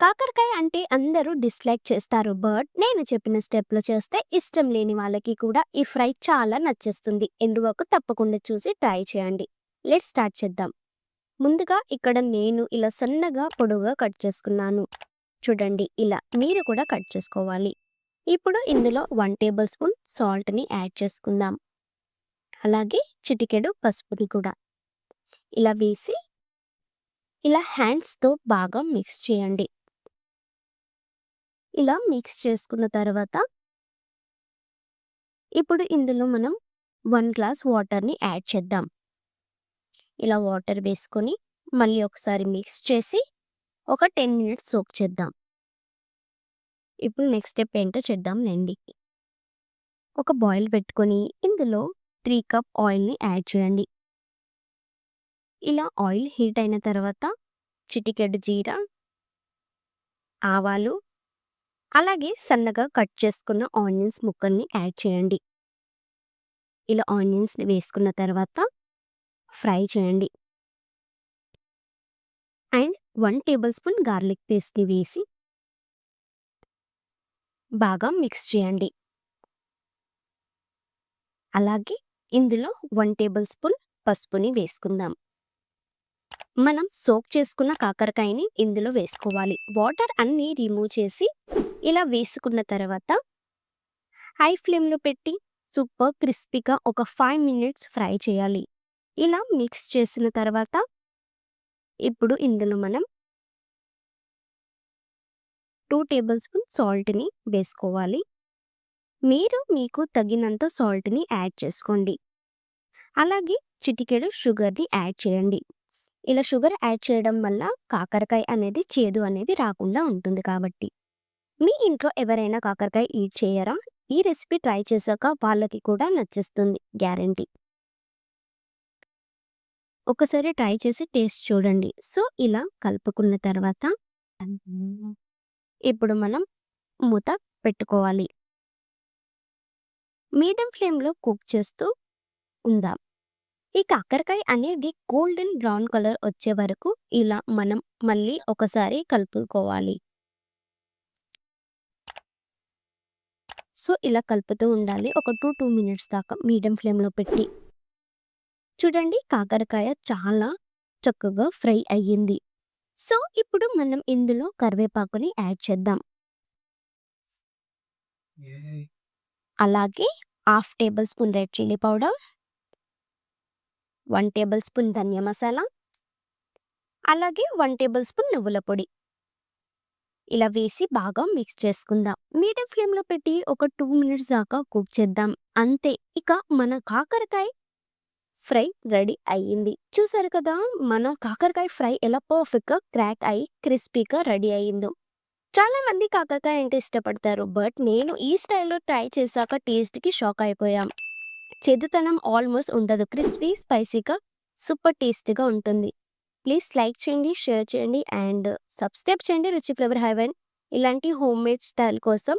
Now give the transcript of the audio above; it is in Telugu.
కాకరకాయ అంటే అందరూ డిస్లైక్ చేస్తారు. బట్ నేను చెప్పిన స్టెప్లో చేస్తే ఇష్టం లేని వాళ్ళకి కూడా ఈ ఫ్రై చాలా నచ్చేస్తుంది. ఎండువకు తప్పకుండా చూసి ట్రై చేయండి. లెట్ స్టార్ట్ చేద్దాం. ముందుగా ఇక్కడ నేను ఇలా సన్నగా పొడుగా కట్ చేసుకున్నాను. చూడండి ఇలా మీరు కూడా కట్ చేసుకోవాలి. ఇప్పుడు ఇందులో వన్ టేబుల్ స్పూన్ సాల్ట్ని యాడ్ చేసుకుందాం. అలాగే చిటికెడు పసుపుని కూడా. ఇలా వేసి ఇలా హ్యాండ్స్తో బాగా మిక్స్ చేయండి. ఇలా మిక్స్ చేసుకున్న తర్వాత ఇప్పుడు ఇందులో మనం వన్ గ్లాస్ వాటర్ని యాడ్ చేద్దాం. ఇలా వాటర్ వేసుకొని మళ్ళీ ఒకసారి మిక్స్ చేసి ఒక టెన్ మినిట్స్ సోక్ చేద్దాం. ఇప్పుడు నెక్స్ట్ స్టెప్ ఏంటో చేద్దాం లేండి ఒక బాయిల్ పెట్టుకొని ఇందులో త్రీ కప్ ఆయిల్ని యాడ్ చేయండి. ఇలా ఆయిల్ హీట్ అయిన తర్వాత చిటికెడు జీరా ఆవాలు అలాగే సన్నగా కట్ చేసుకున్న ఆనియన్స్ ముక్కల్ని యాడ్ చేయండి. ఇలా ఆనియన్స్ని వేసుకున్న తర్వాత ఫ్రై చేయండి. And one tablespoon garlic పేస్ట్ని వేసి బాగా మిక్స్ చేయండి. అలాగే ఇందులో వన్ టేబుల్ స్పూన్ పసుపుని వేసుకుందాం. మనం సోక్ చేసుకున్న కాకరకాయని ఇందులో వేసుకోవాలి. వాటర్ అన్నీ రిమూవ్ చేసి ఇలా వేసుకున్న తర్వాత హై ఫ్లేమ్లో పెట్టి సూపర్ క్రిస్పీగా ఒక ఫైవ్ మినిట్స్ ఫ్రై చేయాలి. ఇలా మిక్స్ చేసిన తర్వాత ఇప్పుడు ఇందులో మనం టూ టేబుల్ స్పూన్ సాల్ట్ని వేసుకోవాలి. మీరు మీకు తగినంత సాల్ట్ని యాడ్ చేసుకోండి. అలాగే చిటికెడు షుగర్ని యాడ్ చేయండి. ఇలా షుగర్ యాడ్ చేయడం వల్ల కాకరకాయ అనేది చేదు అనేది రాకుండా ఉంటుంది కాబట్టి. మీ ఇంట్లో ఎవరైనా కాకరకాయ ఈట్ చేయరా? ఈ రెసిపీ ట్రై చేశాక వాళ్ళకి కూడా నచ్చేస్తుంది గ్యారంటీ ఒకసారి ట్రై చేసి టేస్ట్ చూడండి. సో ఇలా కలుపుకున్న తర్వాత ఇప్పుడు మనం మూత పెట్టుకోవాలి. మీడియం ఫ్లేమ్లో కుక్ చేస్తూ ఉందాం. ఈ కాకరకాయ అనేది గోల్డెన్ బ్రౌన్ కలర్ వచ్చే వరకు ఇలా మనం మళ్ళీ ఒకసారి కలుపుకోవాలి. సో ఇలా కలుపుతూ ఉండాలి. ఒక టూ టూ మినిట్స్ దాకా మీడియం ఫ్లేమ్లో పెట్టి. చూడండి కాకరకాయ చాలా చక్కగా ఫ్రై అయ్యింది. సో ఇప్పుడు మనం ఇందులో కరివేపాకుని యాడ్ చేద్దాం. అలాగే half tablespoon red chilli powder. One tablespoon dhania masala. అలాగే వన్ టేబుల్ స్పూన్ నువ్వుల పొడి. ఇలా వేసి బాగా మిక్స్ చేసుకుందాం. మీడియం ఫ్లేమ్లో పెట్టి ఒక టూ మినిట్స్ దాకా కుక్ చేద్దాం. అంతే. ఇక మన కాకరకాయ ఫ్రై రెడీ అయ్యింది. చూసారు కదా మన కాకరకాయ ఫ్రై ఎలా పర్ఫెక్ట్గా క్రాక్ అయ్యి క్రిస్పీగా రెడీ అయ్యిందో. చాలా మంది కాకరకాయ అంటే ఇష్టపడతారు. బట్ నేను ఈ స్టైల్లో ట్రై చేశాక టేస్ట్కి షాక్ అయిపోయాం. చేదుతనం ఆల్మోస్ట్ ఉండదు. క్రిస్పీ స్పైసీగా సూపర్ టేస్టీగా ఉంటుంది. ప్లీజ్ లైక్ చేయండి షేర్ చేయండి అండ్ సబ్స్క్రైబ్ చేయండి రుచి ఫ్లేవర్ హెవెన్. ఇలాంటి హోమ్ మేడ్ స్టైల్ కోసం